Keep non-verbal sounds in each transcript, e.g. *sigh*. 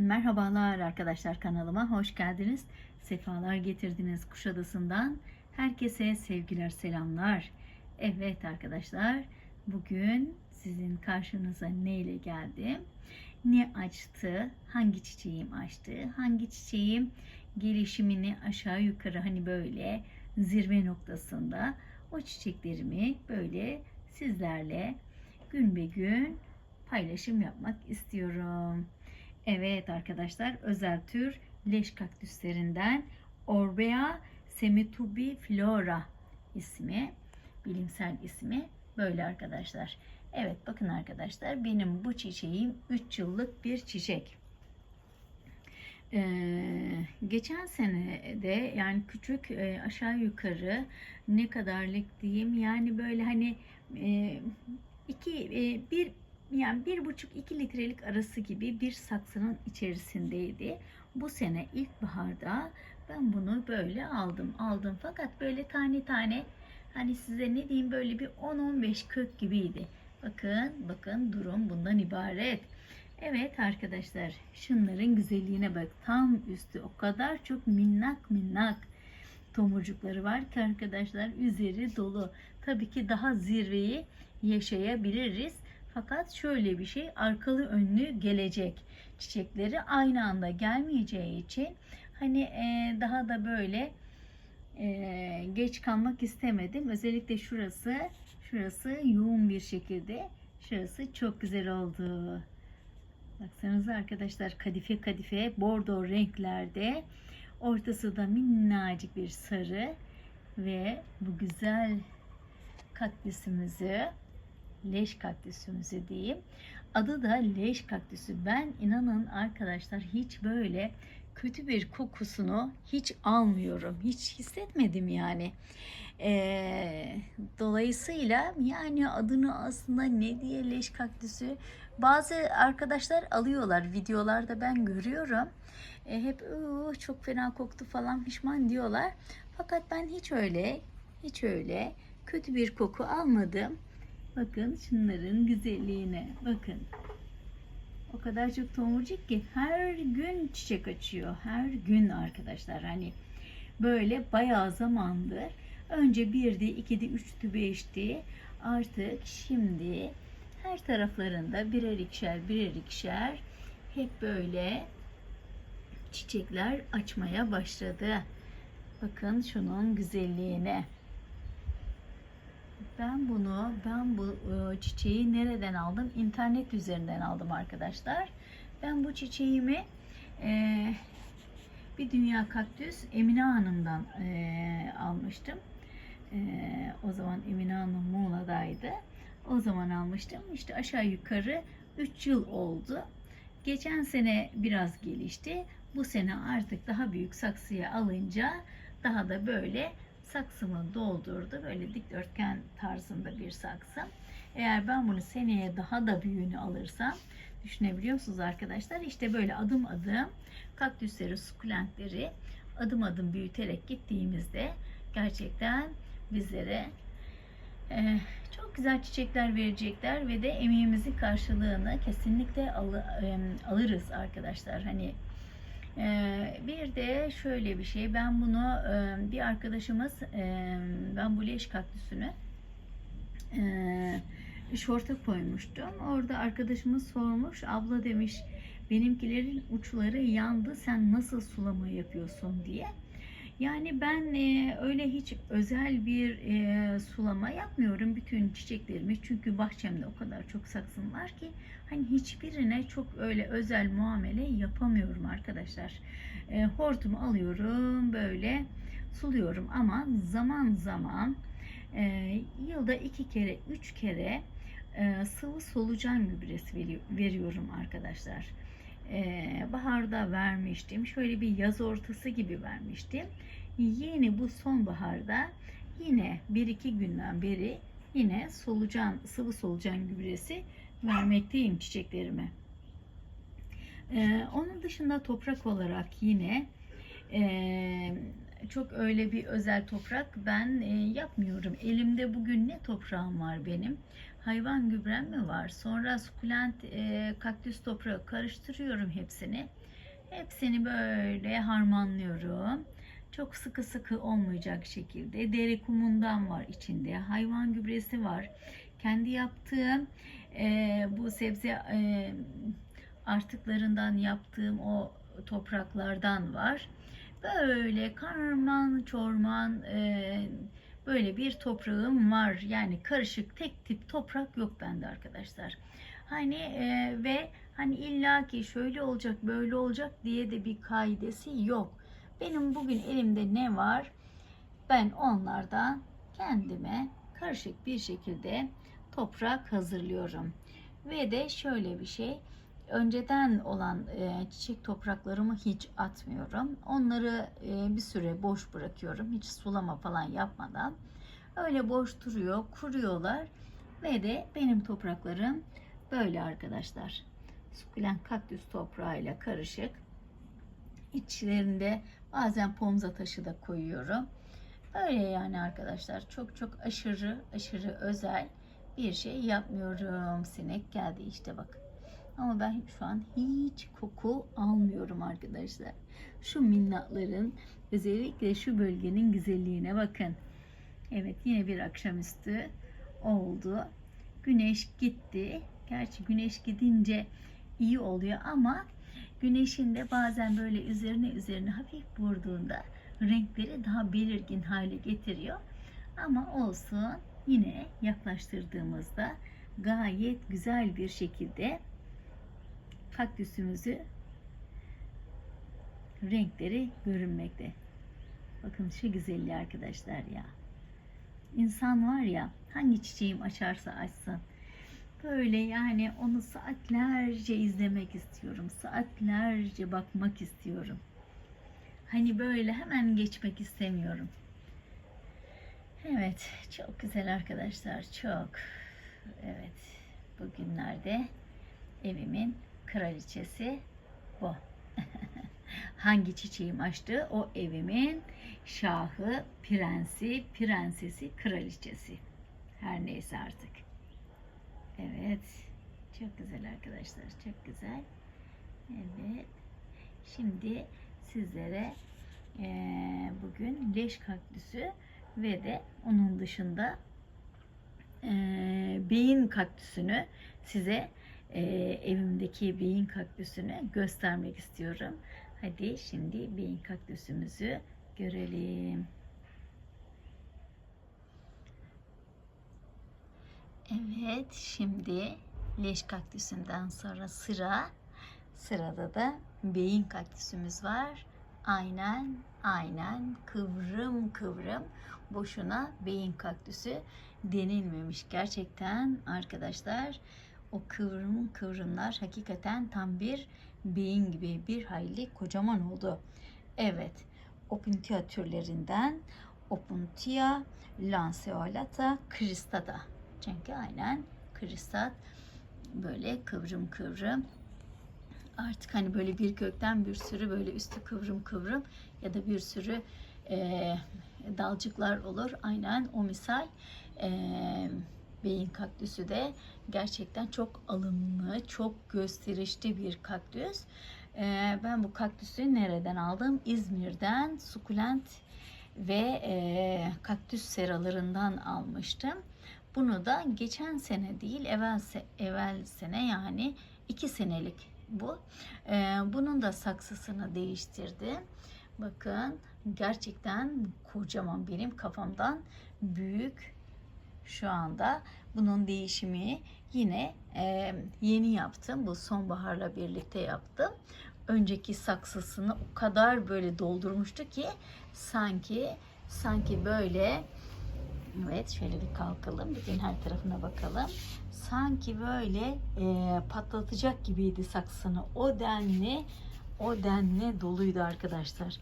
Merhabalar arkadaşlar kanalıma hoş geldiniz. Sefalar getirdiniz Kuşadası'ndan. Herkese sevgiler selamlar. Evet arkadaşlar bugün sizin karşınıza ne ile geldim? Ne açtı? Hangi çiçeğim açtı? Hangi çiçeğim gelişimini aşağı yukarı hani böyle zirve noktasında o çiçeklerimi böyle sizlerle gün be gün paylaşım yapmak istiyorum. Evet arkadaşlar özel tür leş kaktüslerinden Orbea semitubiflora ismi bilimsel ismi böyle arkadaşlar. Evet bakın arkadaşlar benim bu çiçeğim 3 yıllık bir çiçek. Ee, geçen sene de yani küçük e, aşağı yukarı ne kadarlık diyeyim yani böyle hani e, iki e, bir yani bir buçuk iki litrelik arası gibi bir saksının içerisindeydi. Bu sene ilkbaharda ben bunu böyle aldım aldım fakat böyle tane tane hani size ne diyeyim böyle bir 10-15 kök gibiydi. Bakın bakın durum bundan ibaret. Evet arkadaşlar şunların güzelliğine bak tam üstü o kadar çok minnak minnak tomurcukları var ki arkadaşlar üzeri dolu. Tabii ki daha zirveyi yaşayabiliriz. Fakat şöyle bir şey arkalı önlü gelecek. Çiçekleri aynı anda gelmeyeceği için hani e, daha da böyle e, geç kalmak istemedim. Özellikle şurası şurası yoğun bir şekilde şurası çok güzel oldu. Baksanıza arkadaşlar kadife kadife bordo renklerde ortası da minnacık bir sarı ve bu güzel kaktüsümüzü leş kaktüsümüzü diyeyim. Adı da leş kaktüsü. Ben inanın arkadaşlar hiç böyle kötü bir kokusunu hiç almıyorum. Hiç hissetmedim yani. Ee, dolayısıyla yani adını aslında ne diye leş kaktüsü bazı arkadaşlar alıyorlar videolarda ben görüyorum. E, hep çok fena koktu falan pişman diyorlar. Fakat ben hiç öyle hiç öyle kötü bir koku almadım. Bakın şunların güzelliğine bakın. O kadar çok tomurcuk ki her gün çiçek açıyor. Her gün arkadaşlar hani böyle bayağı zamandır. Önce birdi, ikidi, üçtü, beşti. Artık şimdi her taraflarında birer ikişer, birer ikişer hep böyle çiçekler açmaya başladı. Bakın şunun güzelliğine. Ben bunu, ben bu e, çiçeği nereden aldım? İnternet üzerinden aldım arkadaşlar. Ben bu çiçeğimi e, bir dünya kaktüs Emine Hanım'dan e, almıştım. E, o zaman Emine Hanım Muğla'daydı. O zaman almıştım. İşte aşağı yukarı 3 yıl oldu. Geçen sene biraz gelişti. Bu sene artık daha büyük saksıya alınca daha da böyle saksımı doldurdu. Böyle dikdörtgen tarzında bir saksı. Eğer ben bunu seneye daha da büyüğünü alırsam düşünebiliyor musunuz arkadaşlar? İşte böyle adım adım kaktüsleri, sukulentleri adım adım büyüterek gittiğimizde gerçekten bizlere e, çok güzel çiçekler verecekler ve de emeğimizin karşılığını kesinlikle al, e, alırız arkadaşlar. Hani bir de şöyle bir şey ben bunu e, bir arkadaşımız e, ben bu leş kaktüsünü e, şorta koymuştum. Orada arkadaşımız sormuş abla demiş benimkilerin uçları yandı sen nasıl sulama yapıyorsun diye. Yani ben e, öyle hiç özel bir e, sulama yapmıyorum. Bütün çiçeklerimi çünkü bahçemde o kadar çok saksım var ki hani hiçbirine çok öyle özel muamele yapamıyorum arkadaşlar. E, hortumu alıyorum böyle suluyorum. Ama zaman zaman e, yılda iki kere üç kere e, sıvı solucan gübresi veriyorum arkadaşlar baharda vermiştim. Şöyle bir yaz ortası gibi vermiştim. Yeni bu sonbaharda yine bir iki günden beri yine solucan sıvı solucan gübresi vermekteyim çiçeklerime. Ee, onun dışında toprak olarak yine e, çok öyle bir özel toprak ben e, yapmıyorum. Elimde bugün ne toprağım var benim? Hayvan gübrem mi var? Sonra sukulent e, kaktüs toprağı karıştırıyorum hepsini. Hepsini böyle harmanlıyorum. Çok sıkı sıkı olmayacak şekilde. Deri kumundan var içinde. Hayvan gübresi var. Kendi yaptığım e, bu sebze e, artıklarından yaptığım o topraklardan var. Böyle karman çorman e, böyle bir toprağım var. Yani karışık tek tip toprak yok bende arkadaşlar. Hani e, ve hani illaki şöyle olacak böyle olacak diye de bir kaidesi yok. Benim bugün elimde ne var? Ben onlardan kendime karışık bir şekilde toprak hazırlıyorum. Ve de şöyle bir şey. Önceden olan e, çiçek topraklarımı hiç atmıyorum. Onları e, bir süre boş bırakıyorum. Hiç sulama falan yapmadan. Öyle boş duruyor, kuruyorlar. Ve de benim topraklarım böyle arkadaşlar. Sukulent kaktüs toprağıyla karışık. İçlerinde bazen pomza taşı da koyuyorum. Öyle yani arkadaşlar. Çok çok aşırı aşırı özel bir şey yapmıyorum. Sinek geldi işte bakın. Ama ben şu an hiç koku almıyorum arkadaşlar. Şu minnatların özellikle şu bölgenin güzelliğine bakın. Evet yine bir akşamüstü oldu. Güneş gitti. Gerçi güneş gidince iyi oluyor ama güneşin de bazen böyle üzerine üzerine hafif vurduğunda renkleri daha belirgin hale getiriyor. Ama olsun yine yaklaştırdığımızda gayet güzel bir şekilde kaktüsümüzü renkleri görünmekte. Bakın şu güzelliği arkadaşlar ya. İnsan var ya hangi çiçeğim açarsa açsın. Böyle yani onu saatlerce izlemek istiyorum. Saatlerce bakmak istiyorum. Hani böyle hemen geçmek istemiyorum. Evet, çok güzel arkadaşlar, çok. Evet, bugünlerde evimin kraliçesi bu. *laughs* Hangi çiçeğim açtı? O evimin şahı, prensi, prensesi, kraliçesi. Her neyse artık. Evet. Çok güzel arkadaşlar. Çok güzel. Evet. Şimdi sizlere eee, bugün leş kaktüsü ve de onun dışında eee, beyin kaktüsünü size eee, evimdeki beyin kaktüsünü göstermek istiyorum. Hadi şimdi beyin kaktüsümüzü görelim. Evet, şimdi leş kaktüsünden sonra sıra sırada da beyin kaktüsümüz var. Aynen, aynen kıvrım kıvrım boşuna beyin kaktüsü denilmemiş. Gerçekten arkadaşlar o kıvrım kıvrımlar hakikaten tam bir beyin gibi bir hayli kocaman oldu. Evet, Opuntia türlerinden Opuntia lanceolata cristata. Çünkü aynen kristat böyle kıvrım kıvrım artık hani böyle bir kökten bir sürü böyle üstü kıvrım kıvrım ya da bir sürü e, dalcıklar olur. Aynen o misal e, beyin kaktüsü de gerçekten çok alımlı, çok gösterişli bir kaktüs. E, ben bu kaktüsü nereden aldım? İzmir'den sukulent ve e, kaktüs seralarından almıştım. Bunu da geçen sene değil, evvel, evvel sene yani iki senelik bu. Ee, bunun da saksısını değiştirdim. Bakın gerçekten kocaman benim kafamdan büyük şu anda. Bunun değişimi yine e, yeni yaptım. Bu sonbaharla birlikte yaptım. Önceki saksısını o kadar böyle doldurmuştu ki sanki sanki böyle Evet şöyle bir kalkalım. Bir gün her tarafına bakalım. Sanki böyle e, patlatacak gibiydi saksını. O denli o denli doluydu arkadaşlar.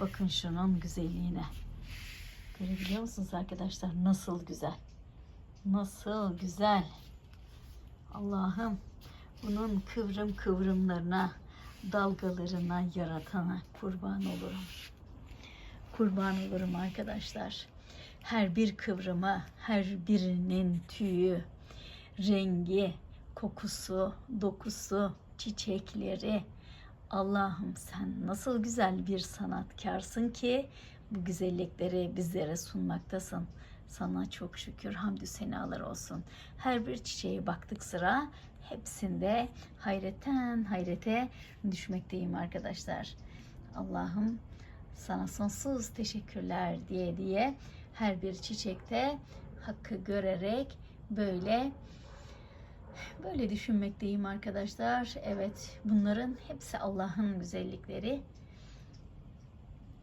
Bakın şunun güzelliğine. Görebiliyor musunuz arkadaşlar? Nasıl güzel. Nasıl güzel. Allah'ım bunun kıvrım kıvrımlarına, dalgalarına, yaratana kurban olurum. Kurban olurum arkadaşlar her bir kıvrımı, her birinin tüyü, rengi, kokusu, dokusu, çiçekleri, Allah'ım sen nasıl güzel bir sanatkarsın ki bu güzellikleri bizlere sunmaktasın. Sana çok şükür hamdü senalar olsun. Her bir çiçeğe baktık sıra hepsinde hayretten hayrete düşmekteyim arkadaşlar. Allah'ım sana sonsuz teşekkürler diye diye her bir çiçekte hakkı görerek böyle böyle düşünmekteyim arkadaşlar. Evet bunların hepsi Allah'ın güzellikleri.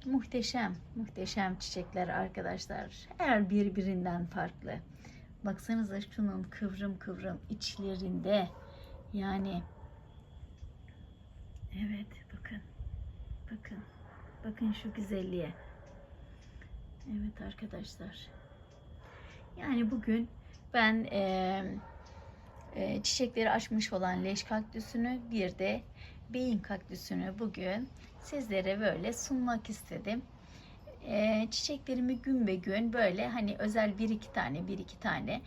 Muhteşem, muhteşem çiçekler arkadaşlar. Her birbirinden farklı. Baksanıza şunun kıvrım kıvrım içlerinde. Yani evet bakın. Bakın. Bakın şu güzelliğe. Evet arkadaşlar. Yani bugün ben eee e, çiçekleri açmış olan leş kaktüsünü bir de beyin kaktüsünü bugün sizlere böyle sunmak istedim. E, çiçeklerimi gün be gün böyle hani özel bir iki tane bir iki tane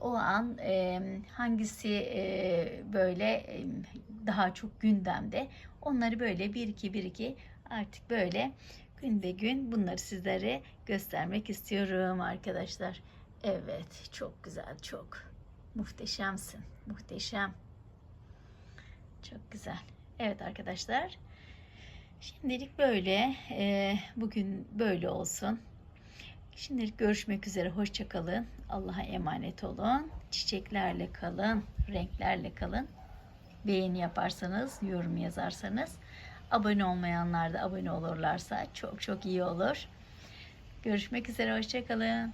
o an e, hangisi e, böyle e, daha çok gündemde onları böyle bir iki bir iki artık böyle gün be gün bunları sizlere göstermek istiyorum arkadaşlar. Evet çok güzel çok. Muhteşemsin. Muhteşem. Çok güzel. Evet arkadaşlar. Şimdilik böyle. Ee, bugün böyle olsun. Şimdilik görüşmek üzere. Hoşçakalın. Allah'a emanet olun. Çiçeklerle kalın. Renklerle kalın. Beğeni yaparsanız, yorum yazarsanız. Abone olmayanlar da abone olurlarsa çok çok iyi olur. Görüşmek üzere. Hoşçakalın.